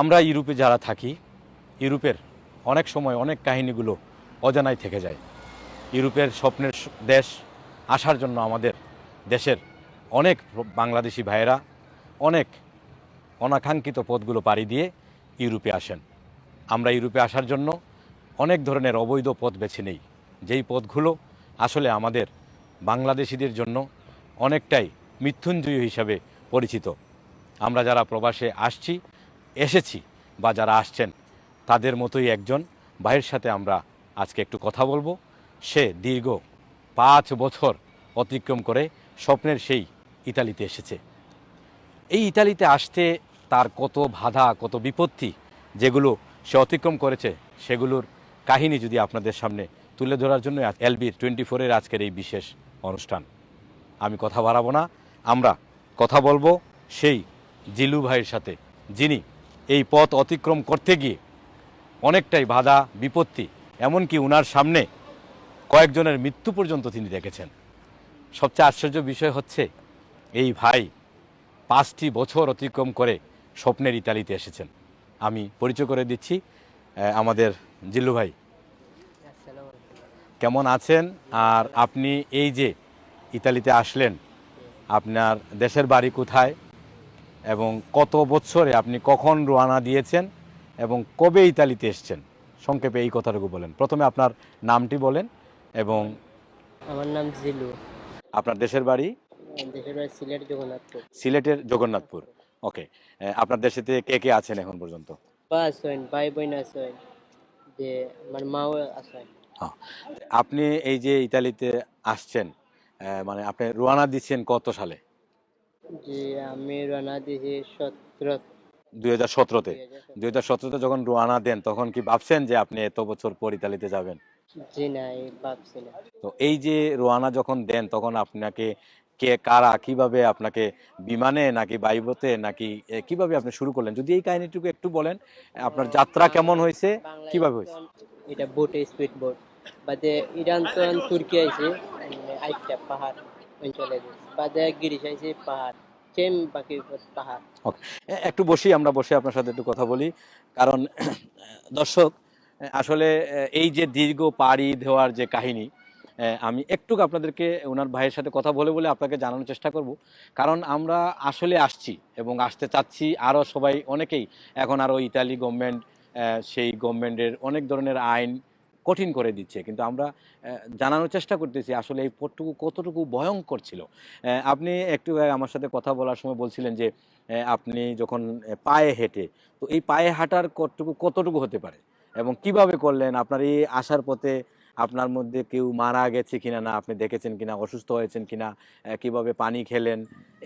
আমরা ইউরোপে যারা থাকি, ইউরোপের অনেক সময় অনেক কাহিনীগুলো অজানাই থেকে যায়। ইউরোপের স্বপ্নের দেশ আসার জন্য আমাদের দেশের অনেক বাংলাদেশি ভাইয়েরা অনেক অনাকাঙ্ক্ষিত পথগুলো পাড়ি দিয়ে ইউরোপে আসেন। আমরা ইউরোপে আসার জন্য অনেক ধরনের অবৈধ পথ বেছে নেই। যেই পথগুলো আসলে আমাদের বাংলাদেশিদের জন্য অনেকটাই মৃত্যুঞ্জয়ী হিসাবে পরিচিত। আমরা যারা প্রবাসে আসছি এসেছি বা যারা আসছেন, তাদের মতোই একজন। ভাইয়ের সাথে আমরা আজকে একটু কথা বলব। সে দীর্ঘ পাঁচ বছর অতিক্রম করে স্বপ্নের সেই ইতালিতে এসেছে। এই ইতালিতে আসতে তার কত বাধা, কত বিপত্তি যেগুলো সে অতিক্রম করেছে, সেগুলোর কাহিনী যদি আপনাদের সামনে তুলে ধরার জন্য এলবি টোয়েন্টি ফোরের আজকের এই বিশেষ অনুষ্ঠান। আমি কথা বাড়াবো না, আমরা কথা বলব সেই জিলু ভাইয়ের সাথে, যিনি এই পথ অতিক্রম করতে গিয়ে অনেকটাই বাধা, বিপত্তি, এমনকি উনার সামনে কয়েকজনের মৃত্যু পর্যন্ত তিনি দেখেছেন। সবচেয়ে আশ্চর্য বিষয় হচ্ছে, এই ভাই পাঁচটি বছর অতিক্রম করে স্বপ্নের ইতালিতে এসেছেন। আমি পরিচয় করে দিচ্ছি আমাদের জিল্লু ভাই। কেমন আছেন? আর আপনি এই যে ইতালিতে আসলেন, আপনার দেশের বাড়ি কোথায়? এবং কত বছরে আপনি কখন রোয়ানা দিয়েছেন এবং কবে ইতালিতে এসছেন? সংক্ষেপে এই কথাটুকু বলেন। প্রথমে আপনার নামটি বলেন এবং আমার নাম জিলু। আপনার দেশের বাড়ি? দেশের বাড়ি সিলেট জগন্নাথপুর। সিলেটের জগন্নাথপুর। ওকে। আপনার দেশেতে কে কে আছেন এখন পর্যন্ত? বা আসেন ভাই বোন আসেন যে আমার মাও আসেন আপনি এই যে ইতালিতে আসছেন মানে আপনি রোয়ানা দিচ্ছেন কত সালে? যে আমি রানা দিয়েছি সতেরো। দুই হাজার সতেরোতে? দুই হাজার সতেরোতে যখন রোয়ানা দেন তখন কি ভাবছেন যে আপনি এত বছর পর ইতালিতে যাবেন? জি না এই ভাবছি না। তো এই যে রোয়ানা যখন দেন তখন আপনাকে কে কারা কীভাবে আপনাকে বিমানে নাকি বাইবতে নাকি এ, কীভাবে আপনি শুরু করলেন? যদি এই কাহিনীটুকু একটু বলেন আপনার যাত্রা কেমন হয়েছে? বাংলায় কীভাবে হয়েছে? এটা বোটে স্পিড বোট। বাদে ইরান তো তুর্কি আইটা পাহাড়। একটু বসি, আমরা বসে আপনার সাথে একটু কথা বলি। কারণ, দর্শক আসলে এই যে দীর্ঘ পাড়ি দেওয়ার যে কাহিনী আমি একটু আপনাদেরকে, ওনার ভাইয়ের সাথে কথা বলে বলে আপনাকে জানানোর চেষ্টা করব। কারণ আমরা আসলে আসছি এবং আসতে চাচ্ছি আরও সবাই অনেকেই। এখন আরও ইতালি গভর্নমেন্ট সেই গভর্নমেন্টের অনেক ধরনের আইন কঠিন করে দিচ্ছে। কিন্তু আমরা জানানোর চেষ্টা করতেছি আসলে এই পথটুকু কতটুকু ভয়ঙ্কর ছিল। আপনি একটু আমার সাথে কথা বলার সময় বলছিলেন যে আপনি যখন পায়ে হেঁটে, তো এই পায়ে হাঁটার কতটুকু কতটুকু হতে পারে? এবং কীভাবে করলেন? আপনার এই আসার পথে আপনার মধ্যে কেউ মারা গেছে কিনা না, আপনি দেখেছেন কিনা, অসুস্থ হয়েছেন কিনা কীভাবে পানি খেলেন?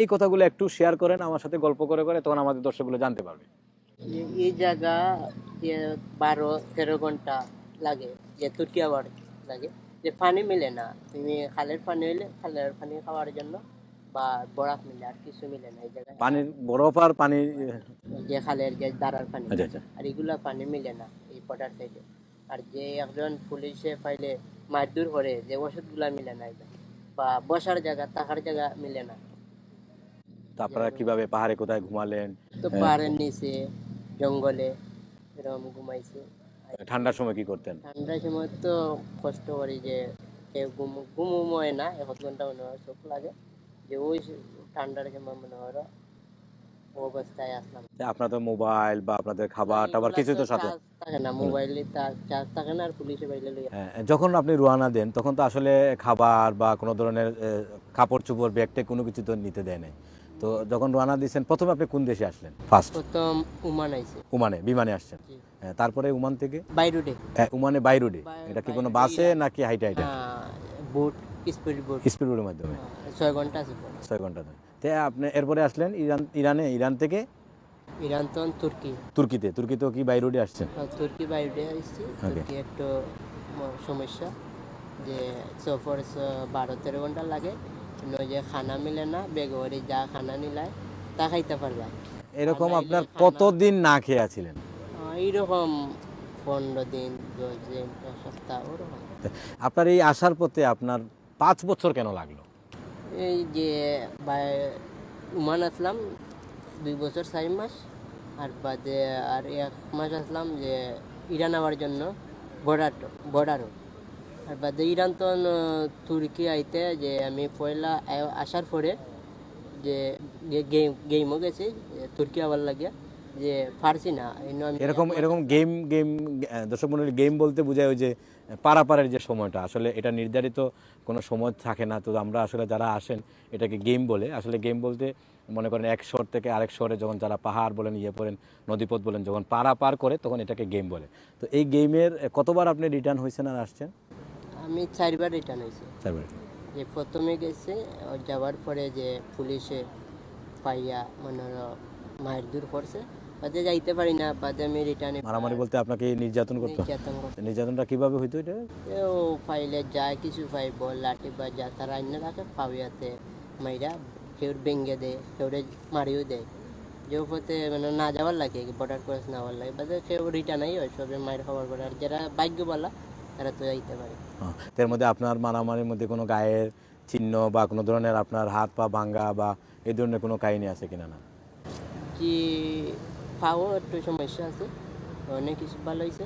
এই কথাগুলো একটু শেয়ার করেন, আমার সাথে গল্প করে করে তখন আমাদের দর্শকগুলো জানতে পারবে। এই জায়গা বারো, তেরো ঘণ্টা লাগে। যে তুর্কি আবার লাগে যে পানি মিলে না। তুমি খালের পানি হইলে খালের পানি খাওয়ার জন্য বা বরফ মিলে আর কিছু মিলে না এই জায়গায়। পানির বরফ আর পানি যে খালের যে দাঁড়ার পানি আচ্ছা আচ্ছা। আর এগুলা পানি মিলে না এই পটার সাইডে আর যে একজন পুলিশে পাইলে মারধর করে যে ওষুধগুলা মিলে না বা বসার জায়গা থাকার জায়গা মিলে না। আপনারা কীভাবে পাহাড়ে কোথায় ঘুমালেন? তো হ্যাঁ। পাহাড়ের নিচে জঙ্গলে এরকম ঘুমাইছে। ঠান্ডার সময় কি করতেন? ঠান্ডার সময় তো কষ্ট করি যে ঘুম ঘুম হয় না এক ঘণ্টা মনে হয় চোখ লাগে। যে ওই ঠান্ডার সময় মনে হয় অবস্থায় আসলাম। আপনাদের মোবাইল বা আপনাদের খাবার টাবার কিছু তো সাথে? থাকে না মোবাইলে চার্জ থাকে না আর পুলিশে পাইলে হ্যাঁ, যখন আপনি রোয়ানা দেন তখন তো আসলে খাবার বা কোনো ধরনের কাপড় চোপড় ব্যাগটে কোনো কিছু তো নিতে দেয় নাই। তো যখন রোয়ানা দিয়েছেন প্রথমে আপনি কোন দেশে আসলেন? ফার্স্ট প্রথম উমান আইছে। উমানে বিমানে আসছেন। হ্যাঁ, তারপরে উমান থেকে? বাইরুডে। হ্যাঁ, উমানে বাইরোডে। বাই- এটা কি কোনো বাসে নাকি হাইটে হাইটে? Boat speed boat. স্পিড বোর্ডের মাধ্যমে ছয় ঘণ্টা আছে ছয় ঘণ্টা ধরে। তো আপনি এরপরে আসলেন ইরান ইরানে ইরান থেকে? ইরান তো তুর্কি। তুর্কিতে। তুর্কিতেও কি বাইরোডে আসছেন? তুর্কি বাইরে আসছি. তুর্কি একটু সমস্যা যে সফর বারো তেরো ঘণ্টা লাগে। ওই যে খানা মিলে না বেগরে যা খানা নিলায় তা খাইতে পারবা। এরকম আপনার কতদিন না খেয়ে আছিলেন? এইরকম পনেরো দিন দশ দিন সপ্তাহ ওরকম। আপনার এই আসার পথে আপনার পাঁচ বছর কেন লাগল? এই যে উমান আসলাম দুই বছর চার মাস আর বাদে আর এক মাস আসলাম যে ইরান আবার জন্য বর্ডার বর্ডারও আর বাদে ইরান তো তুর্কি আইতে যে আমি পয়লা আসার পরে যে গেম গেমও গেছি তুর্কি আবার লাগিয়া। যে পারছি না এরকম এরকম গেম গেম দর্শক মন্ডলী গেম বলতে বোঝায় ওই যে পারাপারের যে সময়টা। আসলে এটা নির্ধারিত কোনো সময় থাকে না। তো আমরা আসলে যারা আসেন এটাকে গেম বলে। আসলে গেম বলতে মনে করেন এক শহর থেকে আরেক শহরে যখন যারা পাহাড় বলেন ইয়ে বলেন নদীপথ বলেন যখন পারা পার করে তখন এটাকে গেম বলে। তো এই গেমের কতবার আপনি রিটার্ন হয়েছেন আর আসছেন? আমি চারবার রিটার্ন হয়েছি। চারবার। যে প্রথমে গেছে যাওয়ার পরে যে পুলিশে পাইয়া মানে মায়ের দূর করছে বাদে যাইতে পারি না বাদে আমি রিটার্নে মারামারি বলতে আপনাকে নির্যাতন করতো? নির্যাতন নির্যাতনটা কীভাবে হইতো এটা? ও পাইলে যায় কিছু লাঠি বা যা তারা আইনে পাবিয়াতে মাইরা কেউ দেয় কেউ মারিও দেয়। মানে না যাওয়ার লাগে বর্ডার ক্রস না হওয়ার লাগে বাদে কেউ রিটার্নই হয় সবে মায়ের খবর করে আর যারা ভাগ্যবালা তারা তো যাইতে পারে। এর মধ্যে আপনার মারামারির মধ্যে কোনো গায়ের চিহ্ন বা কোনো ধরনের আপনার হাত পা ভাঙ্গা বা এই ধরনের কোনো কাহিনী আছে কিনা না? যে পাও একটু সমস্যা আছে অনেক কিছু ভালো হয়েছে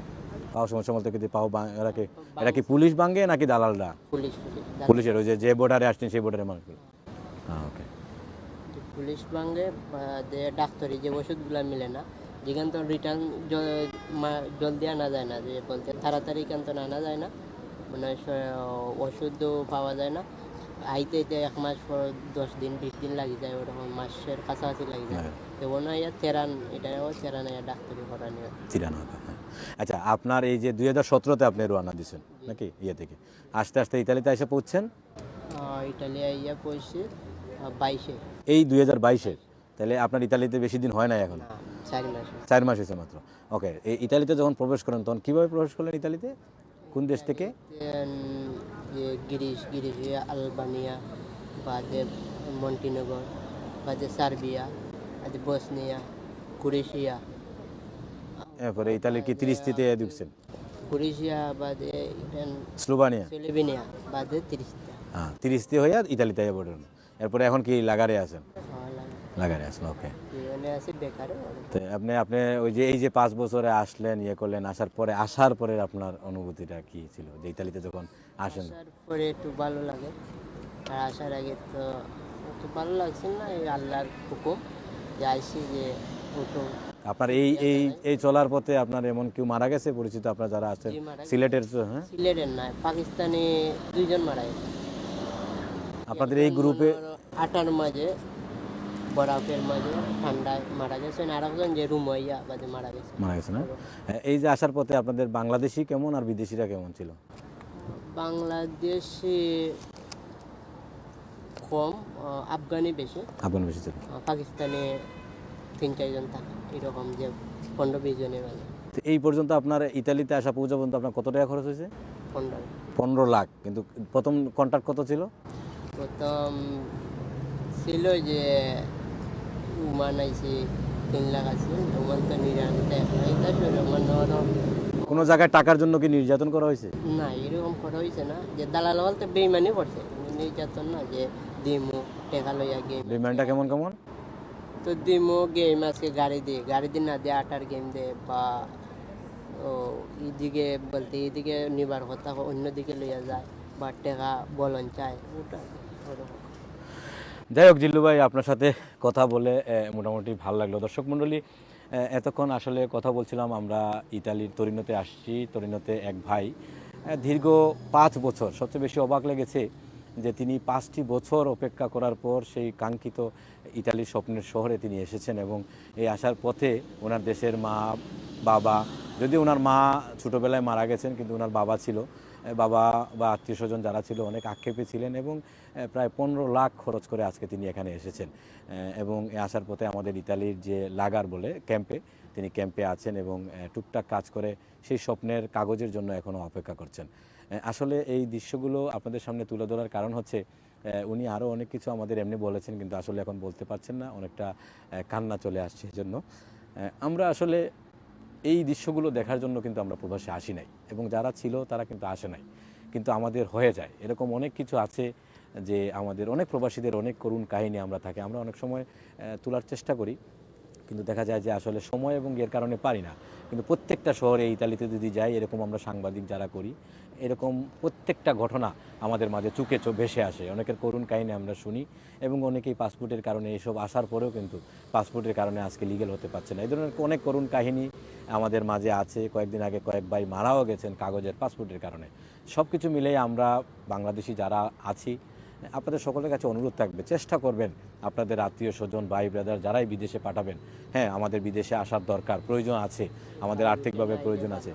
পাও সমস্যা বলতে কি পাও এরা কি এরা কি পুলিশ ভাঙ্গে নাকি দালালরা? পুলিশ পুলিশ পুলিশের ওই যে যে বর্ডারে আসছেন সেই বর্ডারে মানুষগুলো হ্যাঁ ওকে পুলিশ ভাঙ্গে ডাক্তারি যে ওষুধগুলো মিলে না যেখান তো রিটার্ন জলদি আনা যায় না যে বলতে তাড়াতাড়ি কেন তো আনা যায় না মানে ওষুধও পাওয়া যায় না। আইতে আইতে এক মাস পর দশ দিন বিশ দিন লাগে যায় ওরকম মাসের কাছাকাছি লাগে যায়। হ্যাঁ। তো ওনা ইয়া তেরান এটাও তেরান ইয়া ডাক্তারি করা নিয়ে। চিরানো হ্যাঁ। আচ্ছা আপনার এই যে দুই হাজার সতেরোতে আপনি রোয়ানা দিয়েছেন নাকি ইয়ে থেকে? আস্তে আস্তে ইতালিতে এসে পৌঁছছেন ইটালিয়া ইয়া পড়ছে বাইশে। এই দুই হাজার বাইশের তাহলে আপনার ইতালিতে বেশি দিন হয় না এখন? চারি মাসে। চার মাস হয়েছে মাত্র। ওকে এই ইতালিতে যখন প্রবেশ করেন তখন কীভাবে প্রবেশ করলেন ইতালিতে? কোন দেশ থেকে? যে গিরিশ গিরিশ আলবানিয়া বাদে বা যে সার্বিয়া বাদে বসনিয়া ক্রোয়েশিয়া এরপরে ইতালির কি তিরিশটিতে ঢুকছেন? ক্রোয়েশিয়া বা যে স্লোভানিয়া। স্লোভেনিয়া বাদে তিরিশটা হ্যাঁ তিরিশটি হয়ে ইতালিতে পড়েন। এরপরে এখন কি লাগারে আছেন? লাগারে আছেন ওকে তো আপনি আপনি ওই যে এই যে পাঁচ বছরে আসলেন ইয়ে করলেন আসার পরে আসার পরে আপনার অনুভূতিটা কি ছিল? যে ইতালিতে যখন আসেন। পরে একটু ভালো লাগে। আর আসার আগে তো একটু ভালো লাগছে না এই আল্লাহর হুকুম যে আইসি যে হুকুম আপনার এই এই এই চলার পথে আপনার এমন কেউ মারা গেছে? পরিচিত আপনার যারা আছেন। সিলেটের হ্যাঁ? সিলেটের নয় পাকিস্তানি দুইজন মারা গেছে। আপনাদের এই গ্রুপে আটার মাঝে। বরফের মাঝে ঠান্ডায় মারা গেছেন আর একজন যে রুমাইয়া বাদে মারা গেছে। মারা গেছে না? হ্যাঁ, এই যে আসার পথে আপনাদের বাংলাদেশি কেমন আর বিদেশিরা কেমন ছিল? বাংলাদেশে কম আফগানি বেশি। আফগান বেশি ছিল। পাকিস্তানে তিন চারজন থাকে এরকম যে পনেরো বিশ জনের এই পর্যন্ত আপনার ইতালিতে আসা পৌঁছা পর্যন্ত আপনার কত টাকা খরচ হয়েছে? পনেরো। পনেরো লাখ। কিন্তু প্রথম কন্ট্রাক্ট কত ছিল? প্রথম ছিল যে উমান তিন লাখ আছে তো কোনো জায়গায় টাকার জন্য কি নির্যাতন করা হয়েছে না এরকম করা হয়েছে না যে দালাল বলতে বেইমানি করছে নির্যাতন না যে দিমু টেকা লইয়া গেম ডিমান্ডটা কেমন কেমন তো দিমু গেম আজকে গাড়ি দিয়ে গাড়ি দিয়ে না দিয়ে আটার গেম দে বা ও এইদিকে বলতে এইদিকে নিবার কথা অন্যদিকে লইয়া যায় বা টেকা বলন চায় ওটা ওরকম যাই হোক, জিল্লু ভাই, আপনার সাথে কথা বলে মোটামুটি ভালো লাগল। দর্শক মণ্ডলী এতক্ষণ আসলে কথা বলছিলাম আমরা ইতালির তরিনোতে আসছি, তরিনোতে এক ভাই। দীর্ঘ পাঁচ বছর, সবচেয়ে বেশি অবাক লেগেছে যে তিনি পাঁচটি বছর অপেক্ষা করার পর সেই কাঙ্ক্ষিত ইতালির স্বপ্নের শহরে তিনি এসেছেন এবং এই আসার পথে ওনার দেশের মা, বাবা, যদি ওনার মা ছোটোবেলায় মারা গেছেন, কিন্তু ওনার বাবা ছিল বাবা বা আত্মীয় স্বজন যারা ছিল অনেক আক্ষেপে ছিলেন এবং প্রায় পনেরো লাখ খরচ করে আজকে তিনি এখানে এসেছেন। এবং আসার পথে আমাদের ইতালির যে লাগার বলে ক্যাম্পে তিনি ক্যাম্পে আছেন এবং টুকটাক কাজ করে সেই স্বপ্নের কাগজের জন্য এখনও অপেক্ষা করছেন। আসলে এই দৃশ্যগুলো আপনাদের সামনে তুলে ধরার কারণ হচ্ছে উনি আরও অনেক কিছু আমাদের এমনি বলেছেন কিন্তু আসলে এখন বলতে পারছেন না, অনেকটা কান্না চলে আসছে এজন্য আমরা আসলে এই দৃশ্যগুলো দেখার জন্য কিন্তু আমরা প্রবাসে আসি নাই। এবং যারা ছিল তারা কিন্তু আসে নাই, কিন্তু আমাদের হয়ে যায়। এরকম অনেক কিছু আছে যে আমাদের অনেক প্রবাসীদের অনেক করুণ কাহিনী আমরা থাকে। আমরা অনেক সময় তোলার চেষ্টা করি। কিন্তু দেখা যায় যে আসলে সময় এবং এর কারণে পারি না। কিন্তু প্রত্যেকটা শহরে ইতালিতে যদি যাই, এরকম আমরা সাংবাদিক যারা করি, এরকম প্রত্যেকটা ঘটনা আমাদের মাঝে চুকে ভেসে আসে। অনেকের করুণ কাহিনী আমরা শুনি এবং অনেকেই পাসপোর্টের কারণে এসব আসার পরেও কিন্তু পাসপোর্টের কারণে আজকে লিগেল হতে পারছে না। এই ধরনের অনেক করুণ কাহিনী আমাদের মাঝে আছে। কয়েকদিন আগে কয়েক ভাই মারাও গেছেন কাগজের পাসপোর্টের কারণে। সব কিছু মিলেই আমরা বাংলাদেশি যারা আছি আপনাদের সকলের কাছে অনুরোধ থাকবে, চেষ্টা করবেন আপনাদের আত্মীয় স্বজন, ভাই ব্রাদার যারাই বিদেশে পাঠাবেন হ্যাঁ আমাদের বিদেশে আসার দরকার, প্রয়োজন আছে, আমাদের আর্থিকভাবে প্রয়োজন আছে।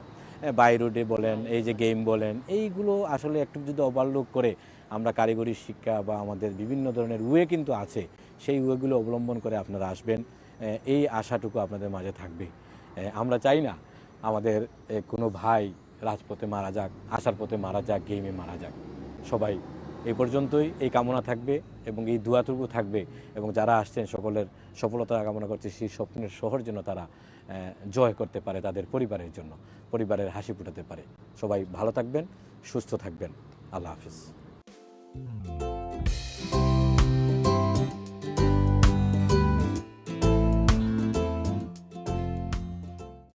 বাই রোডে বলেন, এই যে গেম বলেন, এইগুলো আসলে একটু যদি ওভারলুক করে আমরা কারিগরি শিক্ষা বা আমাদের বিভিন্ন ধরনের ওয়ে কিন্তু আছে, সেই ওয়েগুলো অবলম্বন করে আপনারা আসবেন এই আশাটুকু আপনাদের মাঝে থাকবে। আমরা চাই না আমাদের কোনো ভাই রাজপথে মারা যাক আসার পথে মারা যাক গেমে মারা যাক। সবাই এই পর্যন্তই। এই কামনা থাকবে এবং এই দুয়াটুকু থাকবে এবং যারা আসছেন সকলের সফলতা কামনা করছে, সেই স্বপ্নের শহর যেন তারা জয় করতে পারে তাদের পরিবারের জন্য, পরিবারের হাসি ফুটাতে পারে। সবাই ভালো থাকবেন, সুস্থ থাকবেন। আল্লাহ হাফিজ।